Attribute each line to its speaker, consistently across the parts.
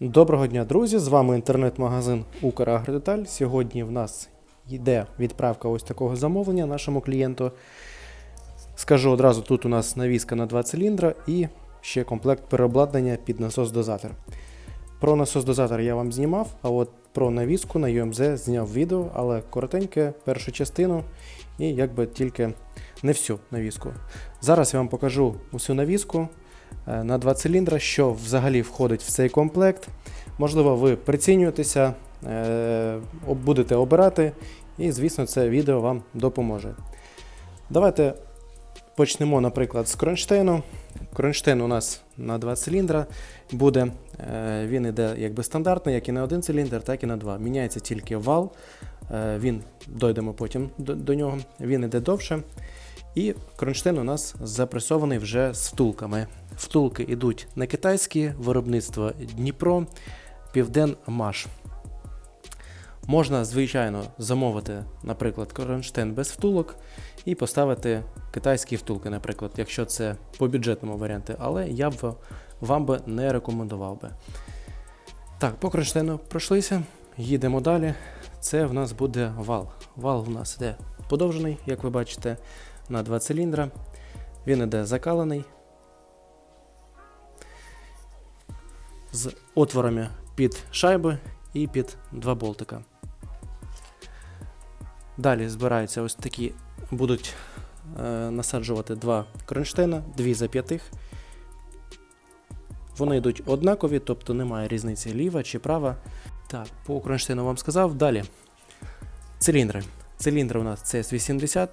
Speaker 1: Доброго дня, друзі! З вами інтернет-магазин Украгродеталь. Сьогодні в нас йде відправка ось такого замовлення нашому клієнту. Скажу одразу, тут у нас навіска на 2 циліндра і ще комплект переобладнання під насос-дозатор. Про насос-дозатор я вам знімав, а от про навіску на UMZ зняв відео, але коротеньке, першу частину і якби тільки не всю навіску. Зараз я вам покажу усю навіску на 2 циліндра, що взагалі входить в цей комплект. Можливо, ви прицінюєтеся, е, будете обирати, і, звісно, це відео вам допоможе. Давайте почнемо, наприклад, з кронштейну. Кронштейн у нас на 2 циліндра буде. е, Він іде якби стандартний, як і на один циліндр, так і на два. Міняється тільки вал. е, Він дойдемо потім до, до нього. Він іде довше. І кронштейн у нас запресований вже з втулками. Втулки йдуть на китайські, виробництво Дніпро, Південмаш. Можна, звичайно, замовити, наприклад, кронштейн без втулок і поставити китайські втулки, наприклад, якщо це по бюджетному варіанті, але я б вам би не рекомендував би. Так, по кронштейну пройшлися, їдемо далі. Це в нас буде вал. Вал в нас іде подовжений, як ви бачите, на 2 циліндра. Він іде закалений. З отворами під шайби і під два болтика. Далі збираються ось такі, будуть е, насаджувати два кронштейна, дві за п'ятих. Вони йдуть однакові, тобто немає різниці ліва чи права. Так, по кронштейну вам сказав. Далі. Циліндри. Циліндри у нас CS80.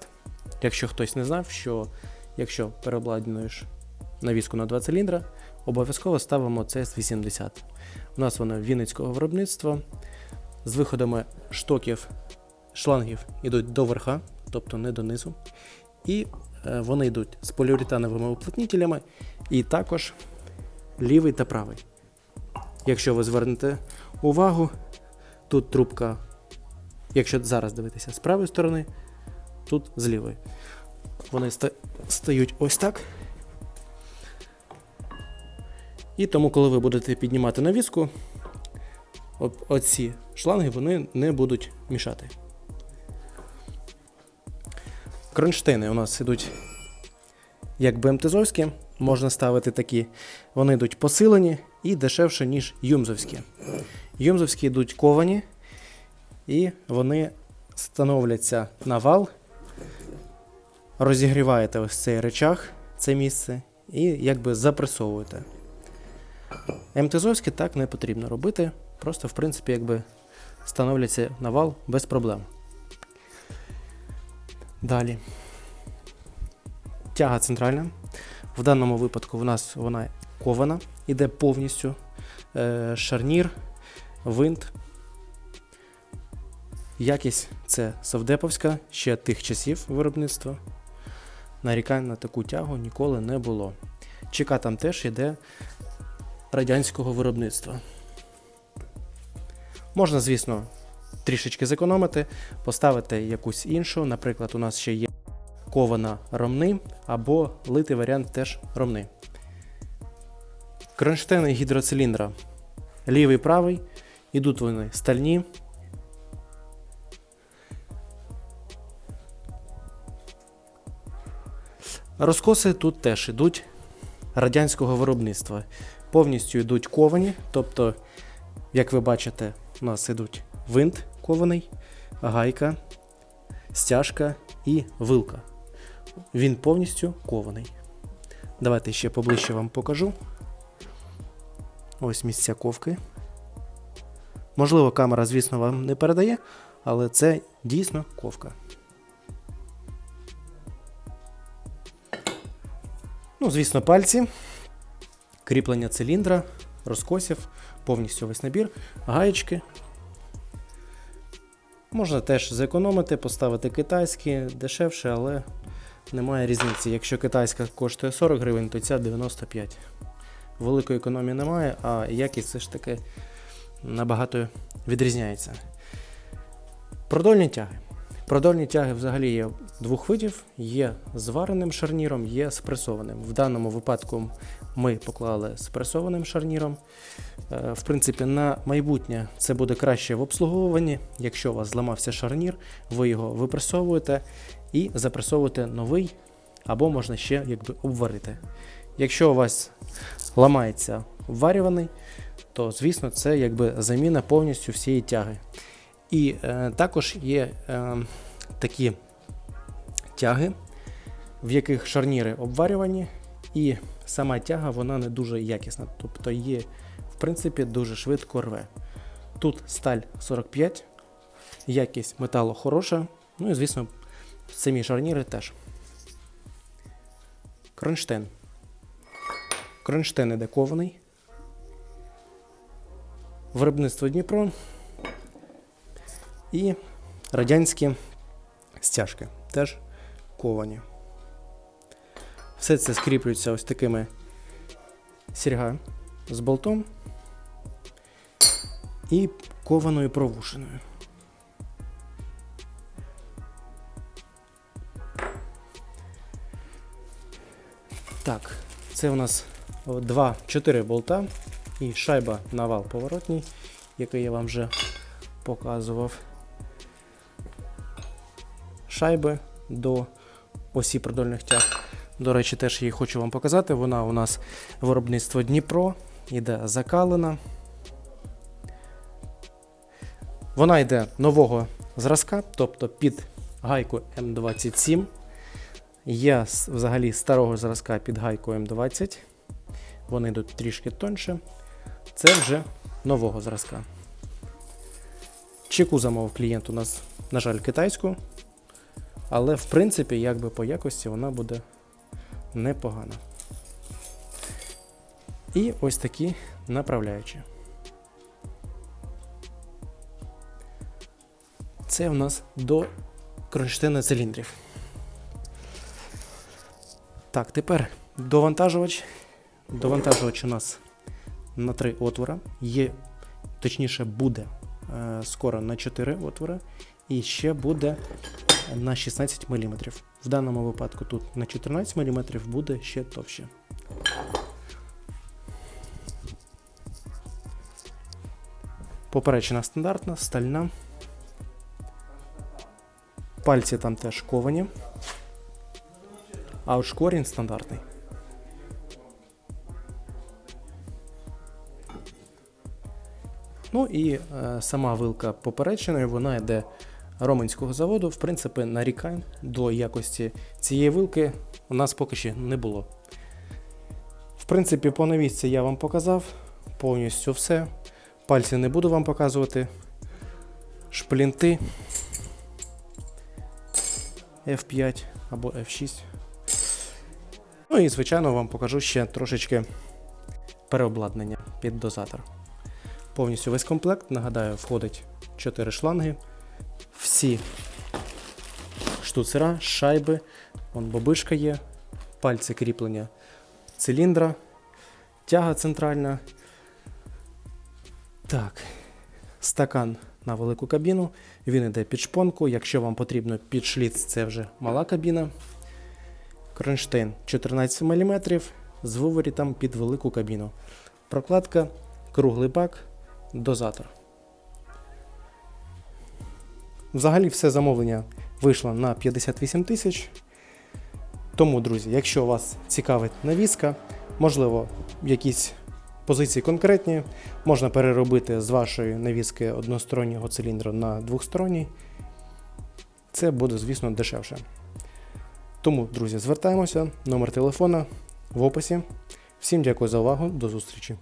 Speaker 1: Якщо хтось не знав, що якщо переобладнуєш навіску на 2 циліндра, обов'язково ставимо CS80. У нас воно вінницького виробництва. З виходами штоків шлангів йдуть до верха, тобто не донизу. І е, вони йдуть з поліуретановими уплотнітелями, і також лівий та правий. Якщо ви звернете увагу, тут трубка, якщо зараз дивитися з правої сторони, тут з лівої. Вони стають ось так. І тому, коли ви будете піднімати навіску, оці шланги вони не будуть мішати. Кронштейни у нас ідуть як БМТЗовські, можна ставити такі. Вони йдуть посилені і дешевше, ніж юмзовські. Юмзовські йдуть ковані, і вони становляться на вал. Розігріваєте ось цей речах, це місце, і якби запресовуєте. МТЗовські так не потрібно робити. Просто, в принципі, якби становляться на вал без проблем. Далі. Тяга центральна. В даному випадку в нас вона кована, іде повністю. Е, шарнір, винт. Якість це совдеповська, ще тих часів виробництва. Нарікань на таку тягу ніколи не було. ЧК там теж йде радянського виробництва. Можна, звісно, трішечки зекономити, поставити якусь іншу. Наприклад, у нас ще є кована ромни або литий варіант теж ромни. Кронштейни гідроциліндра. Лівий правий. Ідуть вони стальні. Розкоси тут теж ідуть радянського виробництва. Повністю йдуть ковані, тобто, як ви бачите, у нас ідуть винт кований, гайка, стяжка і вилка. Він повністю кований. Давайте ще поближче вам покажу. Ось місця ковки. Можливо, камера, звісно, вам не передає, але це дійсно ковка. Ну, звісно, пальці, кріплення циліндра, розкосів, повністю весь набір, гаєчки. Можна теж зекономити, поставити китайські, дешевше, але немає різниці. Якщо китайська коштує 40 гривень, то ця 95. Великої економії немає, а якість все ж таки набагато відрізняється. Продольні тяги. Продольні тяги взагалі є двох видів: є з вареним шарніром, є з пресованим. В даному випадку ми поклали з пресованим шарніром. Е, В принципі, на майбутнє це буде краще в обслуговуванні. Якщо у вас зламався шарнір, ви його випресовуєте і запресовуєте новий, або можна ще якби обварити. Якщо у вас ламається обварюваний, то звісно це якби заміна повністю всієї тяги. І е, також є е, такі тяги, в яких шарніри обварювані, і сама тяга вона не дуже якісна. Тобто є, в принципі, дуже швидко рве. Тут сталь 45, якість металу хороша, ну і звісно, самі шарніри теж. Кронштейн. Кронштейн іде кований. Виробництво Дніпро. І радянські стяжки теж ковані. Все це скріплюється ось такими сірга з болтом і кованою провушеною. Так, це у нас 2-4 болта і шайба на вал поворотній, який я вам вже показував. Шайби до осі продольних тяг. До речі, теж її хочу вам показати. Вона у нас виробництво Дніпро, іде закалена. Вона йде нового зразка, тобто під гайку М27. Є взагалі старого зразка під гайку М20. Вони йдуть трішки тоньше. Це вже нового зразка. Чеку замовив клієнт у нас, на жаль, китайську. Але в принципі, якби по якості вона буде непогана. І ось такі направляючі. Це у нас до кронштейна циліндрів. Так, тепер довантажувач. Довантажувач у нас на 3 отвора. Є, точніше, буде е, скоро на 4 отвори. І ще буде на 16 мм. В даному випадку тут на 14 мм буде ще товще. Поперечина стандартна, стальна. Пальці там теж ковані. А от шкорінь стандартний. Ну і е, сама вилка поперечиною, вона йде романського заводу. В принципі, нарікань до якості цієї вилки у нас поки ще не було. В принципі, по навісці я вам показав повністю все. Пальці не буду вам показувати. Шплінти F5 або F6. Ну і, звичайно, вам покажу ще трошечки переобладнання під дозатор. Повністю весь комплект, нагадаю, входить 4 шланги, всі штуцера, шайби, вон бобишка є, пальці кріплення циліндра, тяга центральна. Так, стакан на велику кабіну. Він йде під шпонку. Якщо вам потрібно під шліц, це вже мала кабіна. Кронштейн 14 мм з виворітом під велику кабіну. Прокладка, круглий бак, дозатор. Взагалі все замовлення вийшло на 58 тисяч. Тому, друзі, якщо вас цікавить навіска, можливо, якісь позиції конкретні, можна переробити з вашої навіски одностороннього циліндра на двохсторонній. Це буде, звісно, дешевше. Тому, друзі, звертаємося. Номер телефона в описі. Всім дякую за увагу. До зустрічі.